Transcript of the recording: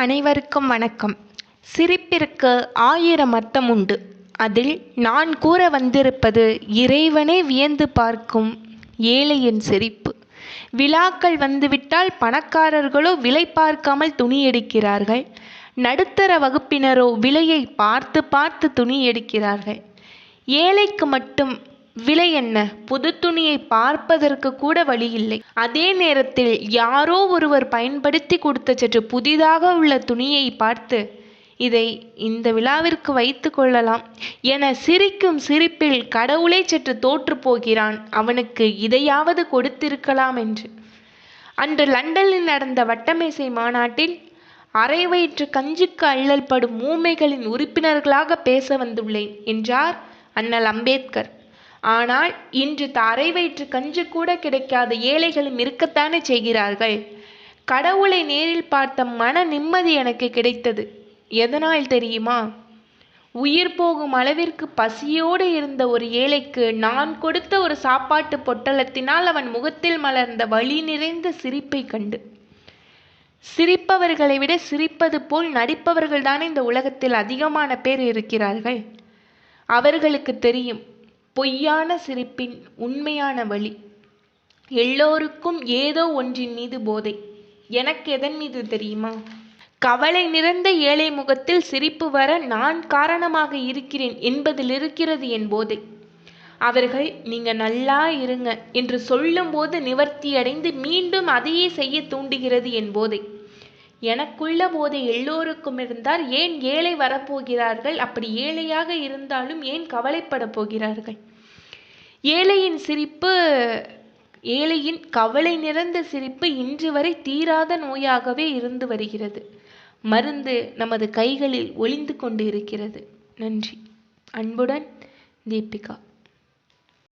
அனைவருக்கும் வணக்கம். சிரிப்பிற்கு ஆயிரம் அர்த்தம் உண்டு அதில் நான் கூற வந்திருப்பது இறைவனே வியந்து பார்க்கும் ஏழையின் சிரிப்பு. விழாக்கள் வந்துவிட்டால் பணக்காரர்களோ விலை பார்க்காமல் துணி எடுக்கிறார்கள். நடுத்தர வகுப்பினரோ விலையை பார்த்து பார்த்து துணி எடுக்கிறார்கள். ஏழைக்கு மட்டும் விலை என்ன? புது துணியை பார்ப்பதற்கு கூட வழியில்லை அதே நேரத்தில் யாரோ ஒருவர் பயன்படுத்தி கொடுத்த சற்று புதிதாக உள்ள துணியை பார்த்து இதை இந்த விழாவிற்கு வைத்து கொள்ளலாம் என சிரிக்கும் சிரிப்பில் கடவுளே சற்று தோற்று போகிறான். அவனுக்கு இதையாவது கொடுத்திருக்கலாம் என்று. அன்று லண்டனில் நடந்த வட்டமேசை மாநாட்டில் அரை வயிற்று கஞ்சிக்கு அள்ளல்படும் ஊமைகளின் உறுப்பினர்களாக பேச வந்துள்ளேன் என்றார் அண்ணல் அம்பேத்கர். ஆனால் இன்று தரை வயிற்று கஞ்சி கூட கிடைக்காத ஏழைகளும் இருக்கத்தானே செய்கிறார்கள்? கடவுளை நேரில் பார்த்த மன நிம்மதி எனக்கு கிடைத்தது. எதனால் தெரியுமா? உயிர் போகும் அளவிற்கு பசியோடு இருந்த ஒரு ஏழைக்கு நான் கொடுத்த ஒரு சாப்பாட்டு பொட்டலத்தினால் அவன் முகத்தில் மலர்ந்த வழி நிறைந்த சிரிப்பை கண்டு. சிரிப்பவர்களை விட சிரிப்பது போல் நடிப்பவர்கள் தானே இந்த உலகத்தில் அதிகமான பேர் இருக்கிறார்கள்? அவர்களுக்கு தெரியும் பொய்யான சிரிப்பின் உண்மையான வழி. எல்லோருக்கும் ஏதோ ஒன்றின் மீது போதை. எனக்கு எதன் மீது தெரியுமா? கவலை நிறைந்த ஏழை முகத்தில் சிரிப்பு வர நான் காரணமாக இருக்கிறேன் என்பதில் இருக்கிறது என் போதை. அவர்கள் நீங்க நல்லா இருங்க என்று சொல்லும்போது நிவர்த்தியடைந்து மீண்டும் அதையே செய்ய தூண்டுகிறது என் போதை. எனக்குள்ள போதை எல்லோருக்கும் இருந்தால் ஏன் ஏழை வரப்போகிறார்கள்? அப்படி ஏழையாக இருந்தாலும் ஏன் கவலைப்பட போகிறார்கள்? ஏழையின் சிரிப்பு ஏழையின் கவலை நிறைந்த சிரிப்பு இன்று வரை தீராத நோயாகவே இருந்து வருகிறது. மருந்து நமது கைகளில் ஒளிந்து கொண்டு இருக்கிறது. நன்றி. அன்புடன் தீபிகா.